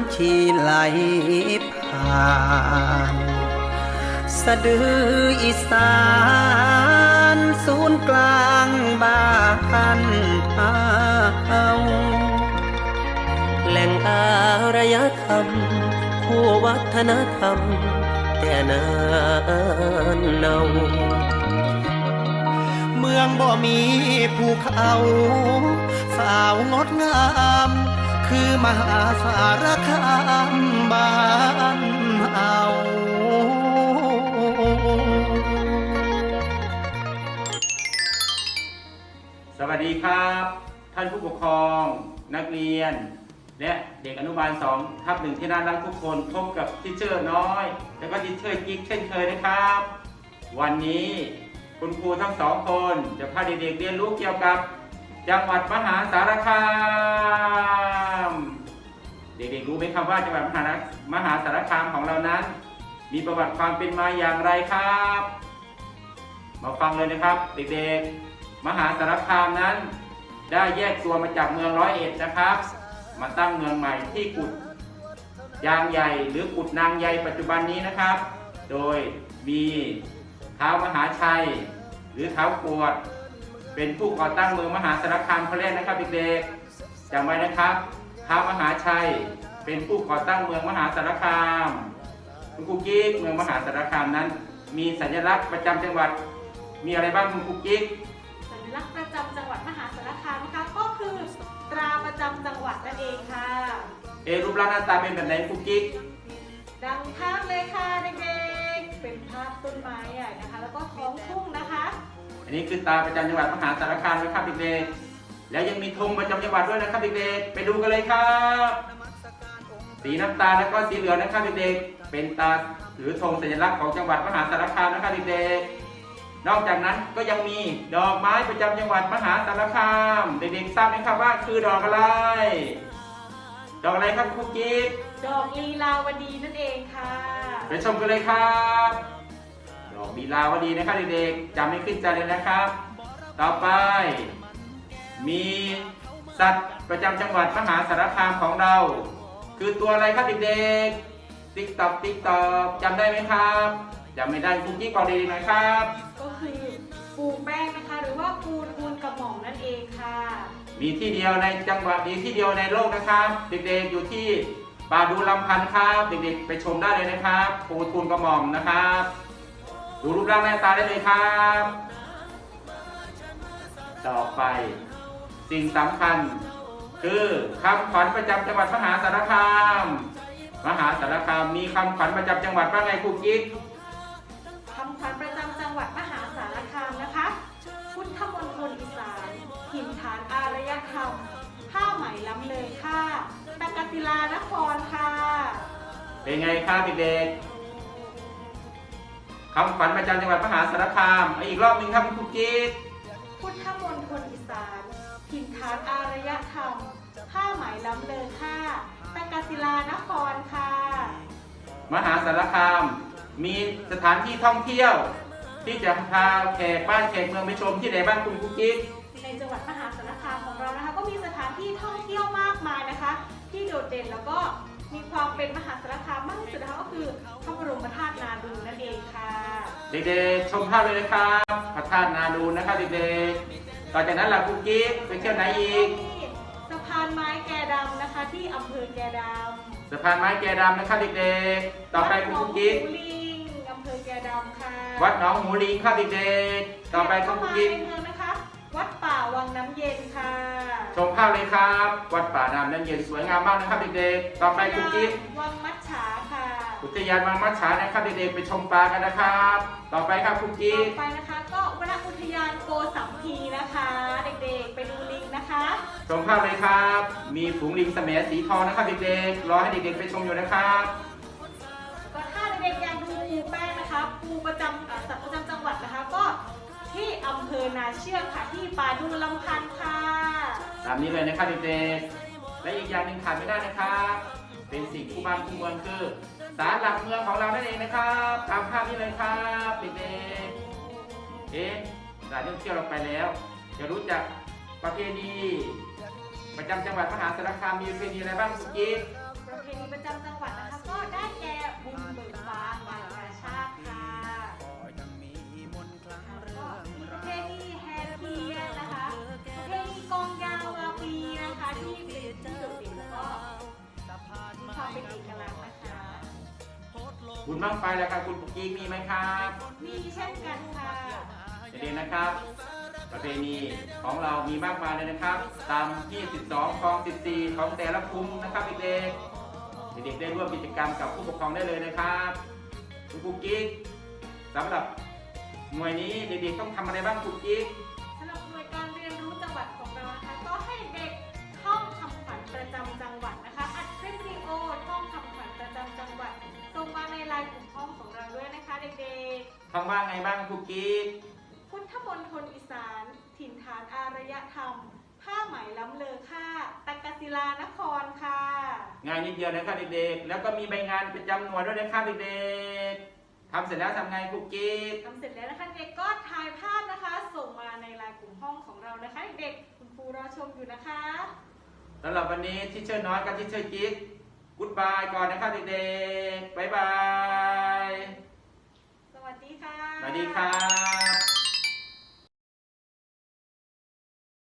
ำชีไหลผ่าน สะดืออีสานศูนย์กลางบ้านเฮาแหล่งอารยธรรม คู่วัฒนธรรม แต่นานเนาเมืองบ่มีภูเขา สาวงดงาม คือมหาสารคามบ้านเอาสวัสดีครับ ท่านผู้ปกครอง นักเรียน และเด็กอนุบาล2ทับหนึ่งที่น่ารักทุกคนพบกับทิเชอร์น้อย และก็ทิเชอร์กิ๊กเช่นเคยนะครับ วันนี้คุณครูทั้งสองคนจะพาเด็กๆเรียนรู้เกี่ยวกับ จังหวัดมหาสารคาม ด็กๆรู้ไหมครับว่าจังหวัดมหามหาสารคามของเรานั้น มีประวัติความเป็นมาอย่างไรครับ มาฟังเลยนะครับ เด็กๆ มหาสารคามนั้น ได้แยกตัวมาจากเมืองร้อยเอ็ดนะครับ มาตั้งเมืองใหม่ที่กุดยางใหญ่หรือกุดนางใหญ่ปัจจุบันนี้นะครับ โดยมีเท้ามหาชัย หรือเท้ากวด เป็นผู้ก่อตั้งเมืองมหาสารคามคนแรกนะครับเด็กๆจำไว้นะครับ ท้ามหาชัย เป็นผู้ก่อตั้งเมืองมหาสารคามคุณครูกิ๊กเมืองมหาสารคามนั้น มีสัญลักษณ์ประจำจังหวัด มีอะไรบ้างคุณครูกิ๊กสัญลักษณ์ประจำจังหวัดมหาสารคามนะคะก็คือตราประจำจังหวัดนั่นเองค่ะ เอะรูปร่างหน้าตาเป็นแบบไหนคุกกิ๊กดังภาพเลยค่ะเด็กๆเป็นภาพต้นไม้ใหญ่นะคะ แล้วก็ท้องทุ่งนะคะ อันนี้คือตาประจำจังหวัดมหาสารคามนะครับเด็กๆ แล้วยังมีธงประจำจังหวัดด้วยนะครับเด็กๆ ไปดูกันเลยครับ สีน้ำตาลแล้วก็สีเหลืองนะครับเด็กๆ เป็นตาหรือธงสัญลักษณ์ของจังหวัดมหาสารคามนะครับเด็กๆ นอกจากนั้นก็ยังมีดอกไม้ประจำจังหวัดมหาสารคาม เด็กๆทราบไหมครับว่าคือดอกอะไร ดอกอะไรครับคุกกิ๊กดอกลีลาวดีนั่นเองค่ะ ไปชมกันเลยครับ ดอกดีลาวดีนะครับเด็กๆจำไม่ขึ้นใจเลยนะครับ ต่อไป มีสัตว์ประจำจังหวัดมหาสารคามของเรา คือตัวอะไรครับเด็กๆ ติ๊กตอกติ๊กตอกจำได้ไหมครับจำไม่ได้คุกกี้บอกดีๆหน่อยครับ ก็คือปูแป้งนะคะ หรือว่าปูนปูนกระหม่อมนั่นเองค่ะ มีที่เดียวในจังหวัดมีที่เดียวในโลกนะครับ เด็กๆอยู่ที่ป่าดูลำพันธ์ครับเด็กๆ ไปชมได้เลยนะครับปูทูลกระหม่อมนะครับ ดูรูปร่างหน้าตาได้เลยครับ ต่อไป สิ่งสำคัญ คือคำขวัญประจำจังหวัดมหาสารคาม มหาสารคามมีคำขวัญประจำจังหวัดว่าไงครูกิ๊กคำขวัญประจำจังหวัดมหาสารคามนะคะ พุทธมณฑลอีสานถิ่นฐานอารยธรรมผ้าไหมล้ำเลยค่ะตะกศิลานครค่ะ เป็นไงครับเด็กๆคำขวัญประจำจังหวัดมหาสารคามเอาอีกรอบหนึ่งครับครูกิ๊กพุทธมณฑลอีสาน ถิ่นฐานอารยธรรม ผ้าไหมล้ำเลยค่ะตะกศิลานครค่ะ มหาสารคาม มีสถานที่ท่องเที่ยว ที่จะพาแขกบ้านแขกเมืองไปชมที่ไหนบ้างคุณกุ๊กกิ๊กในจังหวัดมหาสารคามของเรานะคะ ก็มีสถานที่ท่องเที่ยวมากมายนะคะ ที่โดดเด่นแล้วก็มีความเป็นมหาสารคามมากที่สุดนะคะก็คือพระบรมธาตุนาดูนั่นเองค่ะ เด็กๆชมภาพเลยนะครับพระธาตุนาดูนะครับเด็กๆ ต่อจากนั้นล่ะกุ๊กกิ๊กไปเที่ยวไหนอีกที่สะพานไม้แกดำนะคะ ที่อำเภอแกดำสะพานไม้แกดำนะครับเด็กๆ ต่อไปคุณกุ๊กกิ๊กวัดหนองหูลิงอำเภอแกดำค่ะวัดหนองหูลิงครับเด็กๆ ต่อไปคุณกุ๊กกิ๊กเข้ามาในเมืองนะคะ วัดป่าวังน้ำเย็นค่ะ ชมภาพเลยครับ วัดป่าน้ำน้ำเย็นสวยงามมากนะครับเด็กๆ ต่อไปกุ๊กกิ๊กวังมัดฉาค่ะ อุทยานบางมัดฉานะครับเด็กๆไปชมปลากันนะครับ ต่อไปครับกุ๊กกิ๊ต่อกไปนะคะ ก็วรอุทยานโกสัมพีนะคะ เด็กๆไปดูลิงนะคะชมภาพเลยครับ มีฝูงลิงแสมสีทองนะครับเด็กๆรอให้เด็กๆไปชมอยู่นะครับก็ถ้าเด็กๆอยากดูปูแป้งนะคะปูประจำเอ่อสัตว์ประจำจังหวัดนะคะ ก็ที่อำเภอนาเชือกค่ะที่ป่าดูลำพันธ์ค่ะตามนี้เลยนะครับเด็กๆและอีกอย่างหนึ่งขาดไม่ได้นะครับเป็นสิ่งคู่บ้านคู่เมืองคือ ศาลหลักเมืองของเรานั่นเองนะครับตามภาพนี้เลยครับเด็กๆเอ๊ะสถานท่องเที่ยวเราไปแล้วจะรู้จักประเพณีประจำจังหวัดมหาสารคามมีประเพณีอะไรบ้างสุกี้ประเพณีประจำจังหวัดนะคะก็ได้แก่บุญเบิก บุญบ้างไฟแล้วครับคุณปุกกิ๊กมีไหมครับมีเช่นกันค่ะเด็กๆนะครับ ประเพณีของเรามีมากมายเลยนะครับ ตามที่12คลอง 14 ของแต่ละภูมินะครับเด็กๆเด็กๆได้ร่วมกิจกรรมกับผู้ปกครองได้เลยนะครับคุณปุกกิ๊กสำหรับหน่วยนี้เด็กๆต้องทำอะไรบ้างปุกกิ๊กสำหรับหน่วยการเรียนรู้จังหวัดของเรานะคะก็ให้เด็กท่องคำขวัญประจำจังหวัดนะคะ คำว่าไงบ้างปุกกิ๊กๆพุทธมณฑลอีสาน ถิ่นฐานอารยธรรม ผ้าไหมล้ำเลอค่าตะกศิลานครค่ะ งานนิดเดียวนะครับเด็กๆ แล้วก็มีใบงานประจำหน่วยด้วยนะครับเด็กๆทำเสร็จแล้วทำไงปุกกิ๊กทำเสร็จแล้วนะคะเด็กก็ถ่ายภาพนะคะ ส่งมาในไลน์กลุ่มห้องของเรานะคะเด็กๆคุณครูรอชมอยู่นะคะสำหรับวันนี้ที่เชิญน้อยกับที่เชิญกิ๊กกุ๊ดบายก่อนนะครับเด็กๆบ๊ายบายส สวัสดีค่ะ สวัสดีครับ